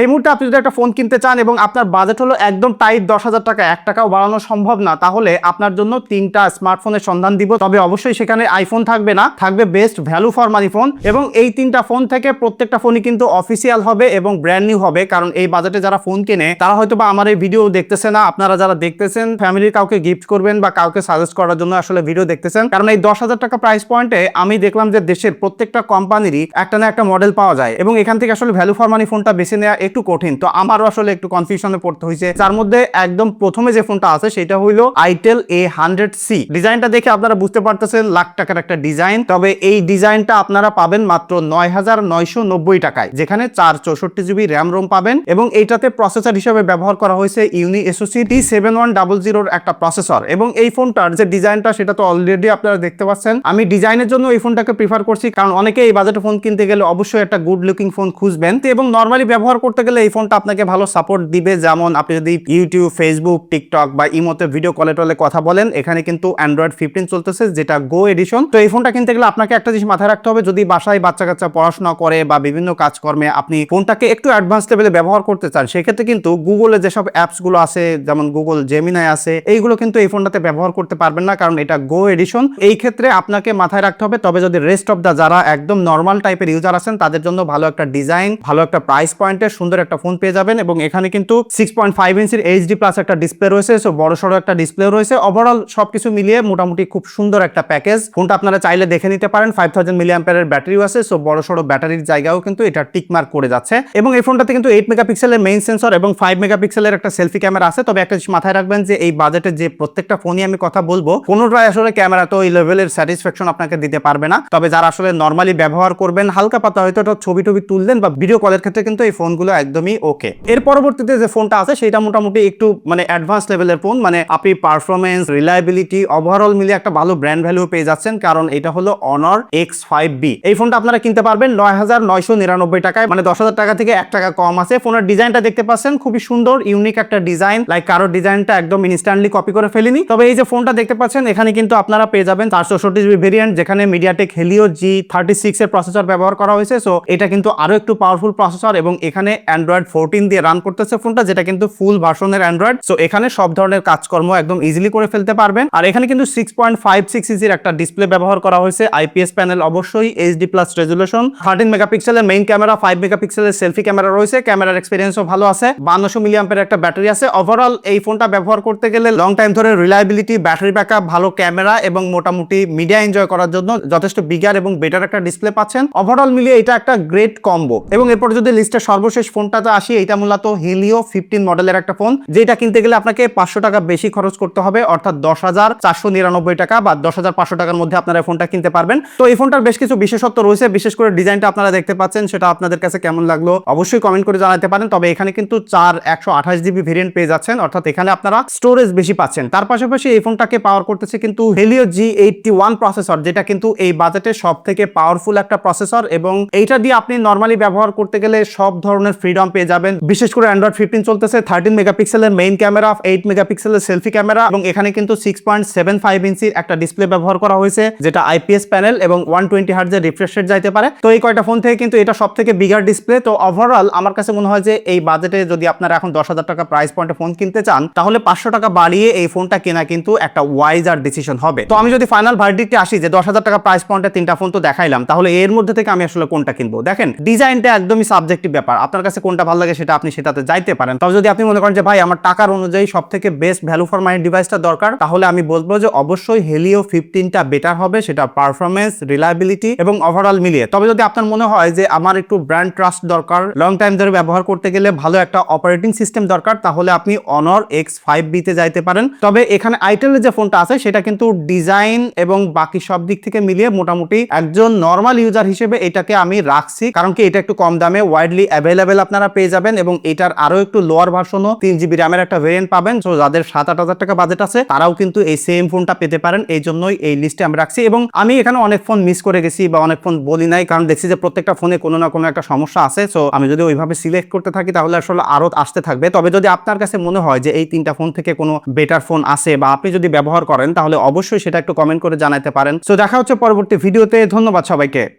এই মুহূর্তে আপনি যদি একটা ফোন কিনতে চান এবং আপনার বাজেট হলো একদম টাইট দশ হাজার টাকা, এক টাকাও বাড়ানো সম্ভব না, তাহলে আপনার জন্য তিনটা স্মার্টফোনের সন্ধান দিব। তবে অবশ্যই সেখানে আইফোন থাকবে না, থাকবে best value for money phone এবং এই তিনটা ফোন থেকে প্রত্যেকটা ফোনই কিন্তু অফিসিয়াল হবে এবং ব্র্যান্ড নিউ হবে, কারণ এই বাজেটে যারা ফোন কেনে, তারা হয়তো বা আমার এই ভিডিও দেখতেছে না। আপনারা যারা দেখতেছেন ফ্যামিলির কাউকে গিফট করবেন বা কাউকে সাজেস্ট করার জন্য আসলে ভিডিও দেখতেছেন, কারণ এই দশ হাজার টাকা প্রাইস পয়েন্টে আমি দেখলাম যে দেশের প্রত্যেকটা কোম্পানিরই একটা না একটা মডেল পাওয়া যায় এবং এখান থেকে আসলে ভ্যালু ফর মানি ফোনটা বেছে নেওয়া একটু কঠিন। তো আমারও আসলে একটু কনফিউশনে পড়তে হয়েছে। যার মধ্যে একদম প্রথমে যে ফোনটা আছে, সেটা হইল আইটেল এ হান্ড্রেড সি ডিজাইনটা দেখে আপনারা বুঝতে পারতেছেন লাখ টাকার একটা ডিজাইন। তবে এই ডিজাইনটা আপনারা পাবেন মাত্র নয় হাজার নয়শো নব্বই টাকায়, যেখানে চার চৌষট্টি জিবি র্যাম রোম পাবেন এবং এইটাতে প্রসেসর হিসেবে ব্যবহার করা হয়েছে Unisoc T seven one double জিরোর একটা প্রসেসর এবং এই ফোনটার যে ডিজাইনটা, সেটা তো অলরেডি আপনারা দেখতে পাচ্ছেন। আমি ডিজাইনের জন্য এই ফোনটাকে প্রিফার করছি, কারণ অনেকে এই বাজেটে ফোন কিনতে গেলে অবশ্যই একটা গুড লুকিং ফোন খুঁজবেন। এবং নর্মালি ব্যবহার করতে গেলে এই ফোনটা আপনাকে ভালো সাপোর্ট দিবে। যেমন আপনি যদি ইউটিউব ফেসবুক টিকটক বা ইমোতে ভিডিও কলে টলে কথা বলেন, এখানে কিন্তু অ্যান্ড্রয়েড ফিফটিন চলতেছে, যেটা গো এডিশন তো এই ফোনটা কিনতে গেলে আপনাকে একটা জিনিস মাথায় রাখতে হবে, যদি বাসায় বাচ্চা কাচ্চা পড়াশোনা করে বা বিভিন্ন কাজকর্মে আপনি ফোনটাকে একটু অ্যাডভান্স লেভেলে ব্যবহার করতে চান, সেক্ষেত্রে কিন্তু গুগলে যেসব অ্যাপসগুলো আছে, যেমন গুগল জেমিনাই আছে, এইগুলো কিন্তু এই ফোনটাতে ব্যবহার করতে পারবেন না, কারণ এটা গো এডিশন এই ক্ষেত্রে আপনাকে মাথায় রাখতে হবে, তবে যদি রেস্ট অফ দ্য যারা একদম নর্মাল টাইপের ইউজার আছেন, তাদের জন্য ভালো একটা ডিজাইন ভালো একটা প্রাইস পয়েন্টের সুন্দর একটা ফোন পেয়ে যাবেন এবং এখানে কিন্তু সিক্স পয়েন্ট ফাইভ ইঞ্চির এইচডি প্লাস একটা ডিসপ্লে রয়েছে সো বড় সড়ো একটা ডিসপ্লে রয়েছে। ওভারঅল সবকিছু মিলিয়ে মোটামুটি খুব সুন্দর একটা প্যাকেজ ফোনটা আপনারা চাইলে দেখে নিতে পারেন ফাইভ থাউজেন্ড মিলিয়াম্পারের ব্যাটারিও আছে সো বড় সড়ো ব্যাটারির জায়গাও কিন্তু এটা টিকমার্ক করে যাচ্ছে। এবং এই ফোনটাতে কিন্তু এইট মেগাপিক্সেলের মেইন সেন্সর এবং ফাইভ মেগাপিক্সেলের একটা সেলফি ক্যামেরা আছে, তবে একটা মাথায় রাখবেন যে এই বাজেটে যে প্রত্যেকটা ফোনই আমি কথা বলব, কোনোটাই আসলে ক্যামেরা তো এই লেভেলের স্যাটিসফ্যাকশন আপনাকে দিতে পারবে না। তবে যারা আসলে নর্মালি ব্যবহার করবেন, হালকা পাতা হয়তো ছবি টবি তুললেন বা ভিডিও কলের ক্ষেত্রে কিন্তু এই ফোনগুলো একদমই ওকে এর পরবর্তীতে যে ফোনটা আছে সেটা মোটামুটি একটু মানে অ্যাডভান্স লেভেলের ফোন মানে আপনি পারফরমেন্স রিলায়েবিলিটি ওভারঅল মিলিয়ে একটা ভালো ব্র্যান্ড ভ্যালু পেয়ে যাচ্ছেন, কারণ এটা হলো অনর এক্স ফাইভ বি এই ফোনটা আপনারা কিনতে পারবেন নয় হাজার নয়শো নিরানব্বই টাকায় মানে দশ হাজার টাকা থেকে এক টাকা কম আছে। ফোনের ডিজাইনটা দেখতে পাচ্ছেন, খুবই সুন্দর ইউনিক একটা ডিজাইন লাইক কারোর ডিজাইনটা একদম ইনস্ট্যান্টলি কপি করে ফেলিনি। তবে এই যে ফোনটা দেখতে পাচ্ছেন, এখানে কিন্তু আপনারা পেয়ে যাবেন চারশো চৌষট্টি জিবি ভেরিয়েন্ট যেখানে MediaTek Helio G thirty six এর প্রসেসর ব্যবহার করা হয়েছে। সো এটা কিন্তু আরও একটু পাওয়ারফুল প্রসেসর এবং এখানে অ্যান্ড্রয়েড ফোরটিন দিয়ে রান করতেছে ফোনটা, যেটা কিন্তু ফুল ভার্সনের অ্যান্ড্রয়েড সো এখানে সব ধরনের কাজকর্ম একদম ইজিলি করে ফেলতে পারবেন। আর এখানে কিন্তু সিক্স পয়েন্ট ফাইভ সিক্স ইঞ্চির একটা ডিসপ্লে ব্যবহার করা হয়েছে আইপিএস প্যানেল অবশ্যই এইচডি প্লাস রেজুলেশন থার্টিন মেগাপিক্সেলের মেইন ক্যামেরা ফাইভ মেগাপিক্সেলের সেলফি ক্যামেরা রয়েছে ক্যামেরার এক্সপিরিয়েন্সও ভালো আছে। বান্নশো মিলিয়াম্পের একটা ব্যাটারি আছে। ওভারঅল এই ফোনটা ব্যবহার করতে গেলে লং টাইম ধরে রিলায়েবিলিটি ব্যাটারি ব্যাকআপ ভালো ক্যামেরা এবং মোটামুটি মিডিয়া এনজয় করার জন্য যথেষ্ট বিগার এবং বেটার একটা ডিসপ্লে পাচ্ছেন। ওভারঅল মিলিয়ে এটা একটা গ্রেট কম্বো এবং এরপর যদি লিস্টের সর্বশেষ ফোনটাতে আসি, এটা মূলত হিলিও ফিফটিন মডেলের একটা ফোন, যেটা কিনতে গেলে আপনাকে পাঁচশো টাকা বেশি খরচ করতে হবে, অর্থাৎ দশ হাজার চারশো নিরানব্বই টাকা বা দশ হাজার পাঁচশো টাকার মধ্যে আপনারা ফোনটা কিনতে পারবেন। তো এই ফোনটার বেশ কিছু বিশেষত্ব রয়েছে, বিশেষ করে ডিজাইনটা আপনারা দেখতে পাচ্ছেন, সেটা আপনাদের কাছে কেমন লাগল অবশ্যই কমেন্ট করে জানাতে পারেন, তবে এখানে কিন্তু চার একশো আঠাশ জিবি ভেরিয়েন্ট পেয়ে যাচ্ছেন, অর্থাৎ এখানে আপনারা স্টোরেজ বেশি পাচ্ছেন। তার পাশাপাশি এই ফোনটাকে পাওয়ার করতেছে কিন্তু Helio G eighty one processor যেটা কিন্তু এই বাজেটে সব থেকে পাওয়ারফুল একটা প্রসেসর এবং এইটা দিয়ে আপনি নর্মালি ব্যবহার করতে গেলে সব ধরনের ফ্রিডম পেয়ে যাবেন। বিশেষ করে অ্যান্ড্রয়েড ফিফটিন চলতেছে থার্টিন মেগাপিক্সেলের মেইন ক্যামেরা এইট মেগাপিক্সেলের সেলফি ক্যামেরা এবং এখানে কিন্তু সিক্স পয়েন্ট সেভেন ফাইভ ইঞ্চির একটা ডিসপ্লে ব্যবহার করা হয়েছে, যেটা আইপিএস প্যানেল এবং ওয়ান টোয়েন্টি হার্জের রিফ্রেশ রেট যাইতে পারে। তো এই কয়টা ফোন থেকে কিন্তু এটা সব থেকে বিগার ডিসপ্লে তো ওভারঅল আমার কাছে মনে হয় যে এই বাজেটে যদি আপনারা এখন দশ হাজার টাকা প্রাইস পয়েন্টে ফোন কিনতে চান, তাহলে পাঁচশো টাকা বাড়িয়ে এই ফোনটা কেনা কিন্তু একটা ওয়াইজার ডিসিশন হবে। তো আমি যদি ফাইনাল ভার্ডিকটে আসি যে দশ হাজার টাকা প্রাইস পয়েন্টে তিনটা ফোন তো দেখাইলাম, তাহলে এর মধ্যে থেকে আমি আসলে কোনটা কিনবো? দেখেন ডিজাইনটা একদমই সাবজেক্টিভ ব্যাপার। আপনার কাছে কোনটা ভালো লাগে সেটা আপনি সেটাতে যাইতে পারেন। তবে যদি আপনি মনে করেন যে, ভাই, আমার টাকার অনুযায়ী সব থেকে বেস্ট ভ্যালু ফর মানি ডিভাইসটা দরকার, তাহলে আমি বলব যে, অবশ্যই হেলিও ফিফটিনটা বেটার হবে, সেটা পারফরমেন্স রিলায়েবিলিটি এবং ওভারঅল মিলিয়ে। তবে যদি আপনার মনে হয় যে, আমার একটু ব্র্যান্ড ট্রাস্ট দরকার লং টাইম ধরে ব্যবহার করতে গেলে ভালো একটা অপারেটিং সিস্টেম দরকার, তাহলে আপনি অনর এক্স ফাইভ বিতে যাইতে পারেন। তবে এখানে আইটেলের যে ফোনটা আছে, সেটা কিন্তু ডিজাইন এবং বাকি সব দিক থেকে মিলিয়ে মোটামুটি একজন নর্মাল ইউজার হিসেবে এটাকে আমি রাখছি। কারণ কি, এটা একটু কম দামে ওয়াইডলি অ্যাভেলেবেল আপনারা পেয়ে যাবেন এবং এটার আরও একটু লোয়ার ভার্সনও তিন জিবি র্যামের একটা ভেরিয়েন্ট পাবেন। তো যাদের সাত আট হাজার টাকা বাজেট আছে, তারাও কিন্তু এই সেম ফোনটা পেতে পারেন। এই জন্যই এই লিস্টে আমি রাখছি এবং আমি এখানে অনেক ফোন মিস করে গেছি বা অনেক ফোন বলি নাই, কারণ দেখছি যে প্রত্যেকটা ফোনে কোনো না কোনো একটা সমস্যা আছে। সো আমি যদি ওইভাবে সিলেক্ট করতে থাকি, তাহলে আসলে আরও আসতে থাকবে। তবে যদি আপনার কাছে মনে হয় যে এই তিনটা ফোন থেকে কোনো বেটার ফোন আছে বা আপনি যদি ব্যবহার করেন, তাহলে অবশ্যই সেটা একটু কমেন্ট করে জানাতে পারেন। সো দেখা হচ্ছে পরবর্তী ভিডিওতে ধন্যবাদ সবাইকে।